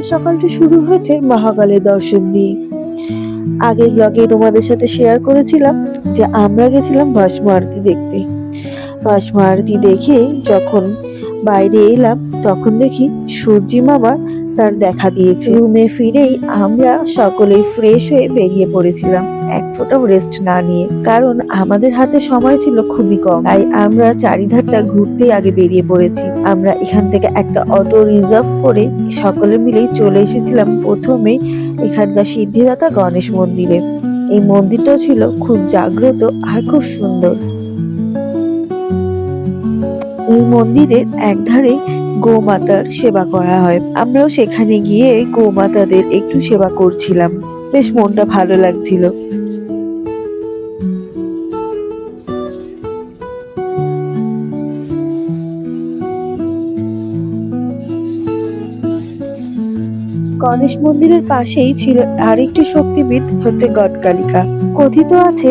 আজকের সকালটা শুরু হয়েছে মহাকালের দর্শন দিয়ে। আগের ব্লগে তোমাদের সাথে শেয়ার করেছিলাম যে আমরা গেছিলাম ভস্ম আরতি দেখতে। ভস্ম আরতি দেখে যখন বাইরে এলাম, তখন দেখি সূর্যি মামা তার দেখা দিয়েছে। রুমে ফিরেই আমরা সকলেই ফ্রেশ হয়ে বেরিয়ে পড়েছিলাম। এক ফোঁটাও রেস্ট না নিয়ে। কারণ আমাদের হাতে সময় ছিল খুবই কম। তাই আমরা চারিধারটা ঘুরতে আগে বেরিয়ে পড়েছি। আমরা এখান থেকে একটা অটো রিজার্ভ করে সকলে মিলেই চলে এসেছিলাম প্রথমে এখানকার সিদ্ধিদাতা গণেশ মন্দিরে। এই মন্দিরটাও ছিল খুব জাগ্রত আর খুব সুন্দর। এই মন্দিরের একধারে গোমাতার সেবা করা হয়। আমরাও সেখানে গিয়ে গোমাতাদের একটু সেবা করছিলাম। বেশ মনটা ভালো লাগছিল। গণেশ মন্দিরের পাশেই ছিল আরেকটি শক্তিপীঠ, হচ্ছে গটকালিকা কথিত আছে,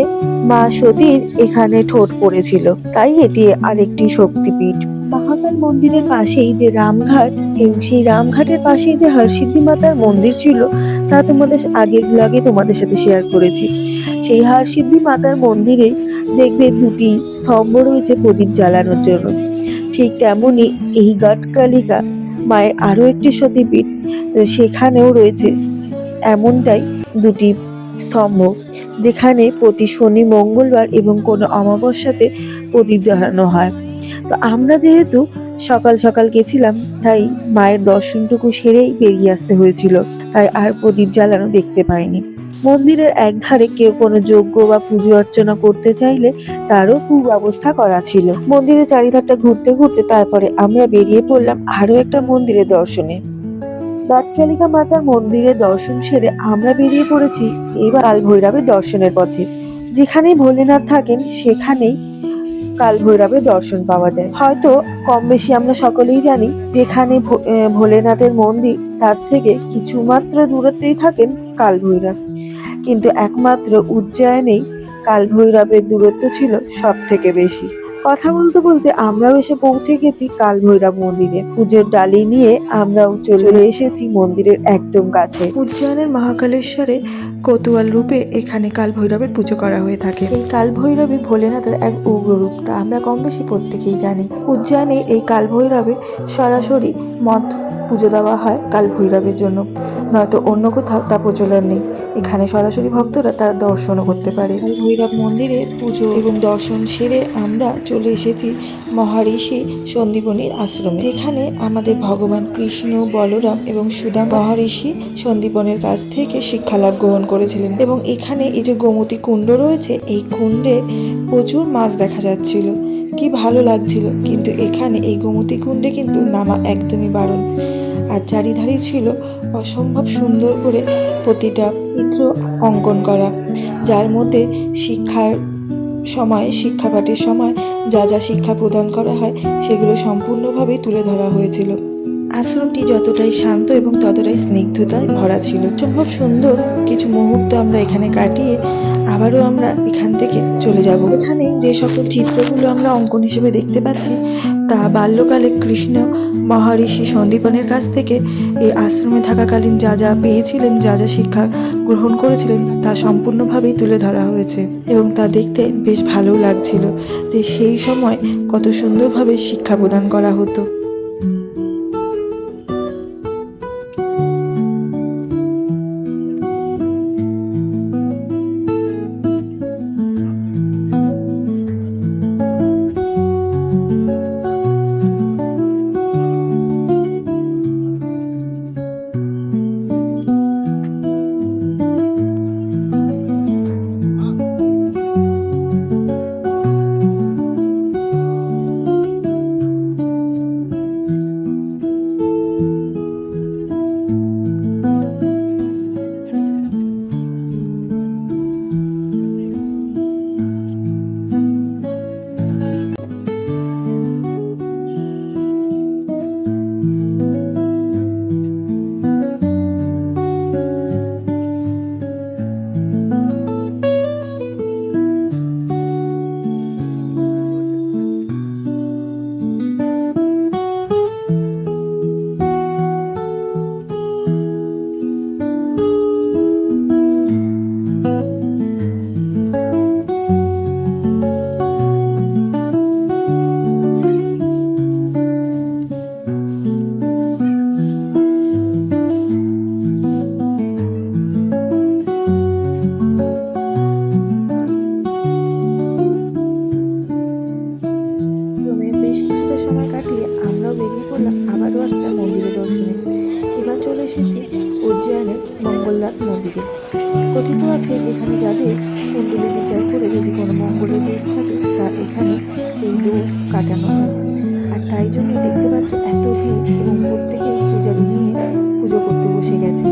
মা সতীর এখানে ঠোঁট পড়েছিল, তাই এটি আরেকটি শক্তিপীঠ। মহাকাল মন্দিরের পাশেই যে রামঘাট এবং সেই রামঘাটের পাশেই যে হরসিদ্ধি মাতার মন্দির ছিল, তা তোমাদের আগের ব্লগে তোমাদের সাথে শেয়ার করেছি। সেই হরসিদ্ধি মাতার মন্দিরে দেখবে দুটি স্তম্ভ রয়েছে প্রদীপ জ্বালানোর জন্য। ঠিক তেমনই এই গটকালিকা মায়ের আরও একটি সতীপীঠ, তো সেখানেও রয়েছে এমনটাই দুটি স্তম্ভ, যেখানে প্রতি শনি মঙ্গলবার এবং কোনো অমাবস্যাতে প্রদীপ জ্বালানো হয়। তো আমরা যেহেতু সকাল সকাল গেছিলাম, তাই মায়ের দর্শনটুকু সেরেই বেরিয়ে আসতে হয়েছিল। তাই আর প্রদীপ জ্বালানো দেখতে পাইনি। মন্দিরের একধারে কেউ কোনো যজ্ঞ বা পুজো অর্চনা করতে চাইলে তারও সুব্যবস্থা করা ছিল। মন্দিরের চারিধারটা ঘুরতে ঘুরতে তারপরে আমরা বেরিয়ে পড়লাম আরও একটা মন্দিরের দর্শনে। বাটকালিকা মাতার মন্দিরে দর্শন সেরে আমরা বেরিয়ে পড়েছি এবার কাল ভৈরবের দর্শনের পথে। যেখানেই ভোলেনাথ থাকেন, সেখানেই কাল ভৈরবের দর্শন পাওয়া যায়। হয়তো কম বেশি আমরা সকলেই জানি, যেখানে ভোলেনাথের মন্দির, তার থেকে কিছু মাত্র দূরত্বেই থাকেন কাল ভৈরব। কিন্তু একমাত্র উজ্জয়নেই কাল ভৈরবের দূরত্ব ছিল সব থেকে বেশি। কথা বলতে বলতে আমরাও এসে পৌঁছে গেছি কাল ভৈরব মন্দিরে। পুজোর ডালি নিয়ে আমরাও চলে এসেছি মন্দিরের একদম কাছে। উজ্জয়নের মহাকালেশ্বরে কতুয়াল রূপে এখানে কালভৈরবের পুজো করা হয়ে থাকে। এই কাল ভৈরবী ভোলেনাথের এক উগ্র রূপ তা আমরা কম বেশি প্রত্যেকেই জানি। উজ্জয়নে এই কালভৈরবে সরাসরি মত পুজো দেওয়া হয় কাল ভৈরবের জন্য। নয়তো অন্য কোথাও তা প্রচলন নেই। এখানে সরাসরি ভক্তরা তার দর্শনও করতে পারে। ভৈরব মন্দিরে পুজো এবং দর্শন সেরে আমরা চলে এসেছি মহারিষি সন্দীপনীর আশ্রমে, যেখানে আমাদের ভগবান কৃষ্ণ, বলরাম এবং সুদাম মহারিষি সন্দীপনের কাছ থেকে শিক্ষালাভ গ্রহণ করেছিলেন। এবং এখানে এই যে গোমতী কুণ্ড রয়েছে, এই কুণ্ডে প্রচুর মাছ দেখা যাচ্ছিল। কি ভালো লাগছিল, কিন্তু এখানে এই গোমতী কুণ্ডে কিন্তু নামা একদমই বারণ। আর চারিধারে ছিল অসম্ভব সুন্দর করে প্রতিটা চিত্র অঙ্কন করা, যার মধ্যে শিক্ষার সময়, শিক্ষাপাঠের সময় যা যা শিক্ষা প্রদান করা হয়, সেগুলো সম্পূর্ণভাবে তুলে ধরা হয়েছিল। আশ্রমটি যতটাই শান্ত এবং ততটাই স্নিগ্ধতায় ভরা ছিল সম্ভব সুন্দর কিছু মুহূর্ত আমরা এখানে কাটিয়ে আবারও আমরা এখান থেকে চলে যাব। এখানে যে সকল চিত্রগুলো আমরা অঙ্কন হিসেবে দেখতে পাচ্ছি, তা বাল্যকালে কৃষ্ণ মহারিষি সন্দীপনের কাছ থেকে এই আশ্রমে থাকাকালীন যা যা পেয়েছিলেন, যা যা শিক্ষা গ্রহণ করেছিলেন, তা সম্পূর্ণভাবেই তুলে ধরা হয়েছে এবং তা দেখতে বেশ ভালো লাগছিল যে সেই সময় কত সুন্দরভাবে শিক্ষা প্রদান করা হতো। কথিত আছে, এখানে যাদের কুণ্ডলী বিচার করে যদি কোনো মঙ্গলের দোষ থাকে, তা এখানে সেই দোষ কাটানো হয়। আর তাই জন্য দেখতে পাচ্ছ এত ভিড় এবং প্রত্যেকে পূজারি নিয়ে পুজো করতে বসে গেছে,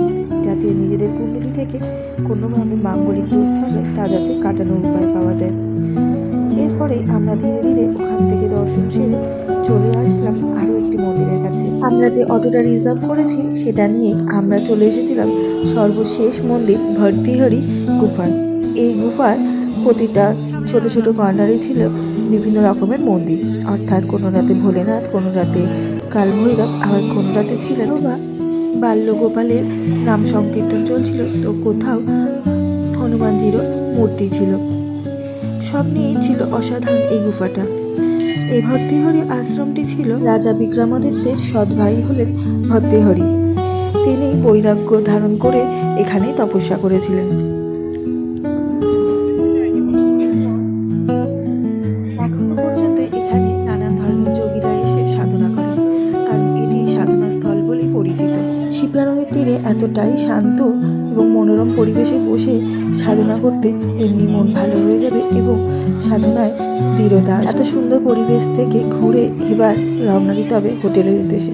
যাতে নিজেদের কুণ্ডলী থেকে কোনোভাবে মাঙ্গলিক দোষ থাকলে তা যাতে কাটানোর উপায় পাওয়া যায়। এরপরে আমরা ধীরে ধীরে ওখান থেকে দর্শন সেরে চলে আসলাম আরও একটি মন্দিরের কাছে। আমরা যে অটোটা রিজার্ভ করেছি সেটা নিয়ে আমরা চলে এসেছিলাম সর্বশেষ মন্দির ভর্তিহরি গুফায় এই গুফার প্রতিটা ছোট ছোট কর্নারে ছিল বিভিন্ন রকমের মন্দির। অর্থাৎ কোনো রাতে ভোলেনাথ, কোনো রাতে কালভৈরব, আবার কোনো রাতে ছিলেন বা বাল্যগোপালের নাম সংকীর্তন চলছিল, তো কোথাও হনুমানজিরও মূর্তি ছিল। সব নিয়েই ছিল অসাধারণ এই গুফাটা। এই ভর্তিহরি আশ্রমটি ছিল রাজা বিক্রমাদিত্যের সৎ ভাই হলেন ভর্তিহরি তিনি বৈরাগ্য ধারণ করে এখানেই তপস্যা করেছিলেন। এতটাই শান্ত এবং মনোরম পরিবেশে বসে সাধনা করতে এমনি মন ভালো হয়ে যাবে এবং সাধনায় দৃঢ়তা এত সুন্দর পরিবেশ থেকে ঘুরে এবার রওনা দিতে হবে হোটেলের উদ্দেশ্যে।